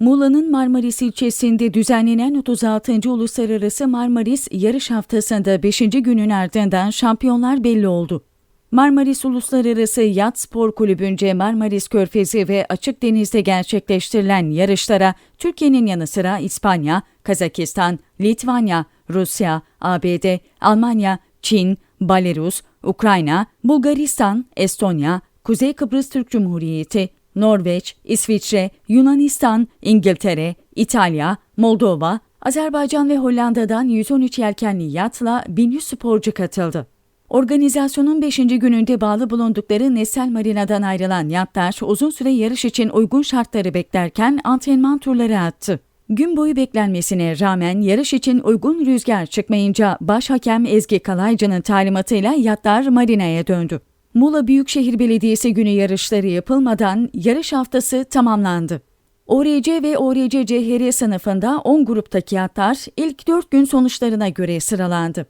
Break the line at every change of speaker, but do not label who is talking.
Muğla'nın Marmaris ilçesinde düzenlenen 36. Uluslararası Marmaris Yarış Haftası'nda 5. günün ardından şampiyonlar belli oldu. Marmaris Uluslararası Yat Spor Kulübü'nce Marmaris Körfezi ve Açık Deniz'de gerçekleştirilen yarışlara Türkiye'nin yanı sıra İspanya, Kazakistan, Litvanya, Rusya, ABD, Almanya, Çin, Belarus, Ukrayna, Bulgaristan, Estonya, Kuzey Kıbrıs Türk Cumhuriyeti, Norveç, İsviçre, Yunanistan, İngiltere, İtalya, Moldova, Azerbaycan ve Hollanda'dan 113 yelkenli yatla 1100 sporcu katıldı. Organizasyonun 5. gününde bağlı bulundukları Nessel Marina'dan ayrılan yatlar uzun süre yarış için uygun şartları beklerken antrenman turları attı. Gün boyu beklenmesine rağmen yarış için uygun rüzgar çıkmayınca baş hakem Ezgi Kalaycı'nın talimatıyla yatlar marinaya döndü. Muğla Büyükşehir Belediyesi günü yarışları yapılmadan yarış haftası tamamlandı. ORC ve ORC CHR sınıfında 10 gruptaki yatlar ilk 4 gün sonuçlarına göre sıralandı.